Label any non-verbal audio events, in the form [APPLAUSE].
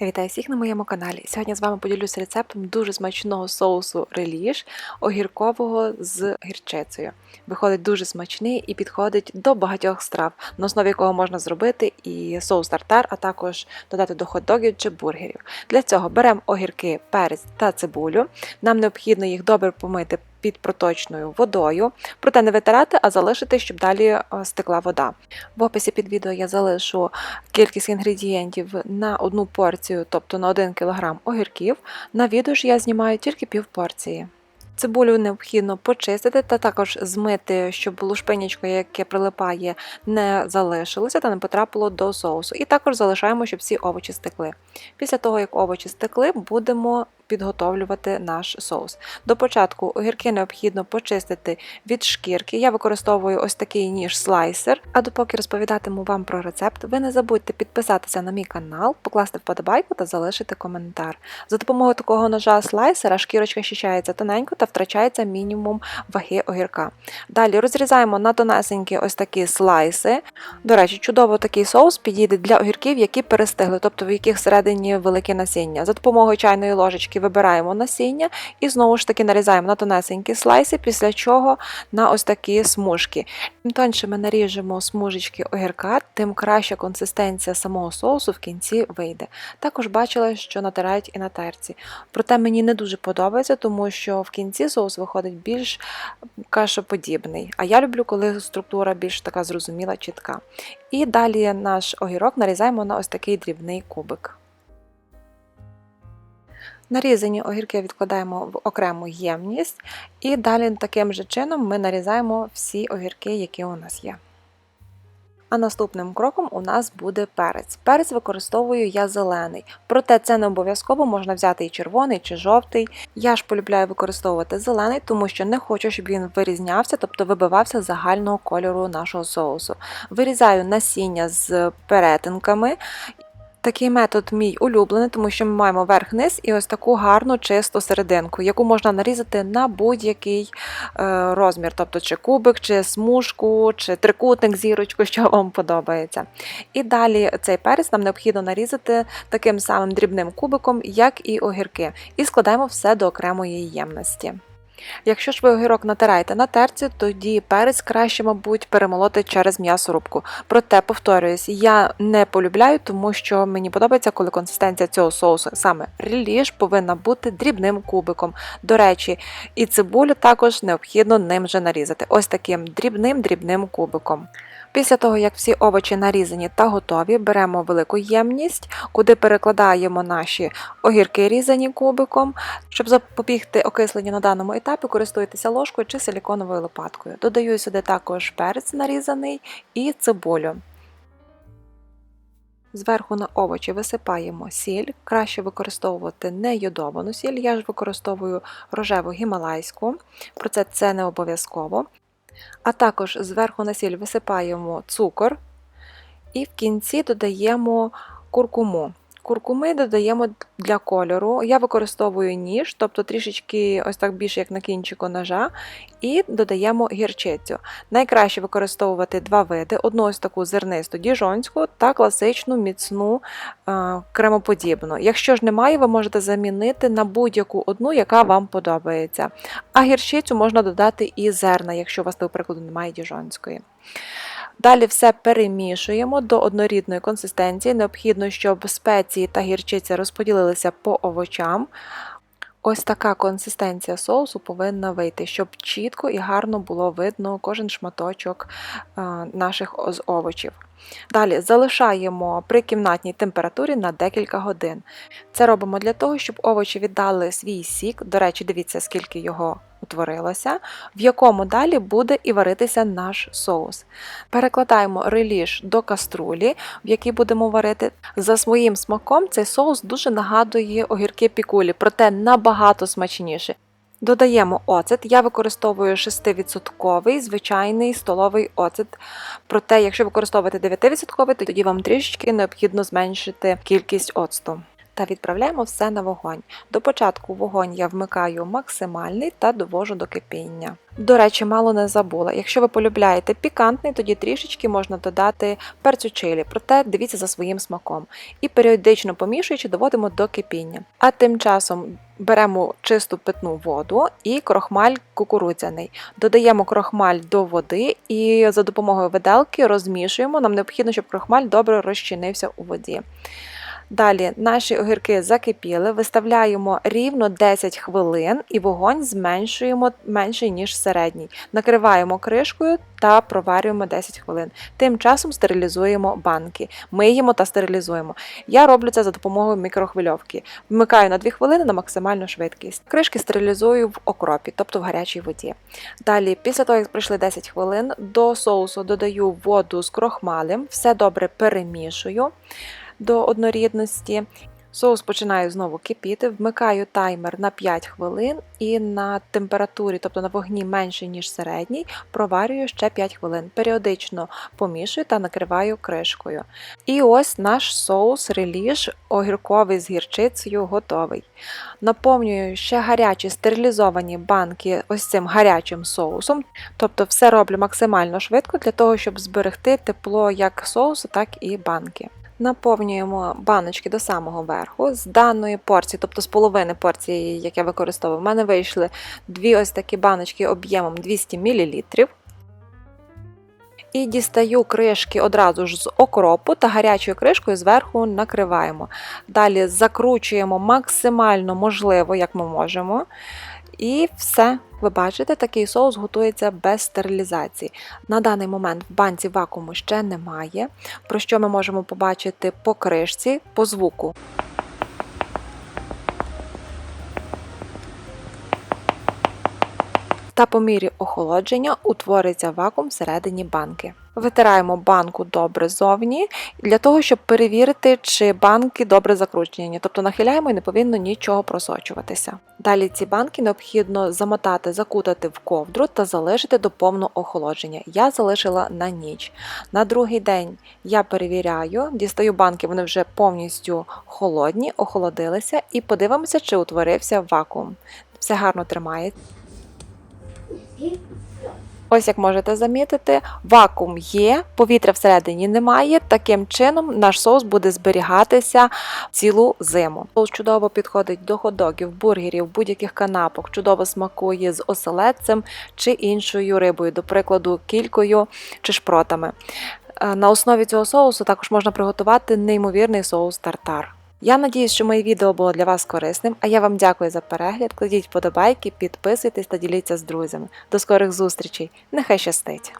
Вітаю всіх на моєму каналі. Сьогодні з вами поділюся рецептом дуже смачного соусу реліш огіркового з гірчицею. Виходить дуже смачний і підходить до багатьох страв, на основі якого можна зробити і соус тартар, а також додати до хот-догів чи бургерів. Для цього беремо огірки, перець та цибулю. Нам необхідно їх добре помити під проточною водою, проте не витирати, а залишити, щоб далі е, стекла вода. В описі під відео я залишу кількість інгредієнтів на одну порцію, тобто на 1 кг огірків. На відео ж я знімаю тільки пів порції. Цибулю необхідно почистити та також змити, щоб лушпинячко, яке прилипає, не залишилося та не потрапило до соусу. І також залишаємо, щоб всі овочі стекли. Після того, як овочі стекли, будемо підготовлювати наш соус. До початку огірки необхідно почистити від шкірки. Я використовую ось такий ніж слайсер. А допоки розповідатиму вам про рецепт, ви не забудьте підписатися на мій канал, покласти вподобайку та залишити коментар. За допомогою такого ножа слайсера шкірочка щищається тоненько та втрачається мінімум ваги огірка. Далі розрізаємо на тонесенькі ось такі слайси. До речі, чудово такий соус підійде для огірків, які перестигли, тобто в яких всередині велике насіння. За допомогою чайної ложечки вибираємо насіння і знову ж таки нарізаємо на тонесенькі слайси, після чого на ось такі смужки. Чим тоньше ми наріжемо смужечки огірка, тим краща консистенція самого соусу в кінці вийде. Також бачила, що натирають і на терці. Проте мені не дуже подобається, тому що в кінці соус виходить більш кашоподібний. А я люблю, коли структура більш така зрозуміла, чітка. І далі наш огірок нарізаємо на ось такий дрібний кубик. Нарізані огірки відкладаємо в окрему ємність, і далі таким же чином ми нарізаємо всі огірки, які у нас є. А наступним кроком у нас буде перець. Перець використовую я зелений, проте це не обов'язково можна взяти і червоний, чи жовтий. Я ж полюбляю використовувати зелений, тому що не хочу, щоб він вирізнявся, тобто вибивався з загального кольору нашого соусу. Вирізаю насіння з перетинками Такий метод мій улюблений, тому що ми маємо верх-низ і ось таку гарну чисту серединку, яку можна нарізати на будь-який е, розмір, тобто чи кубик, чи смужку, чи трикутник, зірочку, [LAUGHS] що вам подобається. І далі цей перець нам необхідно нарізати таким самим дрібним кубиком, як і огірки, і складаємо все до окремої ємності. Якщо ж ви огірок натираєте на терці, тоді перець краще, мабуть, перемолоти через м'ясорубку. Проте, повторююсь, я не полюбляю, тому що мені подобається, коли консистенція цього соусу саме реліж повинна бути дрібним кубиком. До речі, і цибулю також необхідно ним же нарізати. Ось таким дрібним-дрібним кубиком. Після того, як всі овочі нарізані та готові, беремо велику ємність, куди перекладаємо наші огірки різані кубиком. Щоб запобігти окисленню на даному етапі, користуйтеся ложкою чи силіконовою лопаткою. Додаю сюди також перець нарізаний і цибулю. Зверху на овочі висипаємо сіль, краще використовувати не йодовану сіль, я ж використовую рожеву гімалайську, проте це не обов'язково. А також зверху на сіль висипаємо цукор і в кінці додаємо куркуму. Куркуми додаємо для кольору. Я використовую ніж, тобто трішечки ось так більше, як на кінчику ножа, і додаємо гірчицю. Найкраще використовувати два види: одну ось таку зернисту діжонську та класичну міцну е, кремоподібну. Якщо ж немає, ви можете замінити на будь-яку одну, яка вам подобається. А гірчицю можна додати і зерна, якщо у вас, до прикладу, немає діжонської. Далі все перемішуємо до однорідної консистенції. Необхідно, щоб спеції та гірчиця розподілилися по овочам. Ось така консистенція соусу повинна вийти, щоб чітко і гарно було видно кожен шматочок е, наших овочів. Далі залишаємо при кімнатній температурі на декілька годин. Це робимо для того, щоб овочі віддали свій сік. До речі, дивіться, скільки його утворилося, в якому далі буде і варитися наш соус. Перекладаємо реліш до каструлі, в якій будемо варити. За своїм смаком цей соус дуже нагадує огірки пікулі, проте набагато смачніше. Додаємо оцет. Я використовую 6% звичайний столовий оцет. Проте, якщо використовувати 9%, то тоді вам трішечки необхідно зменшити кількість оцту. Та відправляємо все на вогонь. До початку вогонь я вмикаю максимальний та довожу до кипіння. До речі, мало не забула. Якщо ви полюбляєте пікантний, тоді трішечки можна додати перцю чилі, проте дивіться за своїм смаком. І періодично помішуючи, доводимо до кипіння. А тим часом беремо чисту питну воду і крохмаль кукурудзяний. Додаємо крохмаль до води і за допомогою виделки розмішуємо. Нам необхідно, щоб крохмаль добре розчинився у воді. Далі наші огірки закипіли, виставляємо рівно 10 хвилин і вогонь зменшуємо менший, ніж середній. Накриваємо кришкою та проварюємо 10 хвилин. Тим часом стерилізуємо банки, миємо та стерилізуємо. Я роблю це за допомогою мікрохвильовки. Вмикаю на 2 хвилини на максимальну швидкість. Кришки стерилізую в окропі, тобто в гарячій воді. Далі, після того, як пройшли 10 хвилин, до соусу додаю воду з крохмалем, все добре перемішую до однорідності. Соус починає знову кипіти, вмикаю таймер на 5 хвилин і на температурі, тобто на вогні менше, ніж середній, проварюю ще 5 хвилин. Періодично помішую та накриваю кришкою. І ось наш соус реліж огірковий з гірчицею готовий. Наповнюю ще гарячі стерилізовані банки ось цим гарячим соусом, тобто все роблю максимально швидко для того, щоб зберегти тепло як соусу, так і банки. Наповнюємо баночки до самого верху. З даної порції, тобто з половини порції, як я використовую, в мене вийшли дві ось такі баночки об'ємом 200 мл. І дістаю кришки одразу ж з окропу та гарячою кришкою зверху накриваємо. Далі закручуємо максимально можливо, як ми можемо. І все, ви бачите, такий соус готується без стерилізації. На даний момент в банці вакууму ще немає, про що ми можемо побачити по кришці, по звуку. Та по мірі охолодження утвориться вакуум всередині банки. Витираємо банку добре зовні для того, щоб перевірити, чи банки добре закручені, тобто нахиляємо і не повинно нічого просочуватися. Далі ці банки необхідно замотати, закутати в ковдру та залишити до повного охолодження. Я залишила на ніч. На другий день я перевіряю, дістаю банки, вони вже повністю холодні, охолодилися, і подивимося, чи утворився вакуум. Все гарно тримає. Ось як можете замітити, вакуум є, повітря всередині немає. Таким чином наш соус буде зберігатися цілу зиму. Соус чудово підходить до ходогів, бургерів, будь-яких канапок, чудово смакує з оселедцем чи іншою рибою, до прикладу, кількою чи шпротами. Е, На основі цього соусу також можна приготувати неймовірний соус тартар. Я надіюсь, що моє відео було для вас корисним, а я вам дякую за перегляд. Кладіть вподобайки, підписуйтесь та діліться з друзями. До скорих зустрічей! Нехай щастить!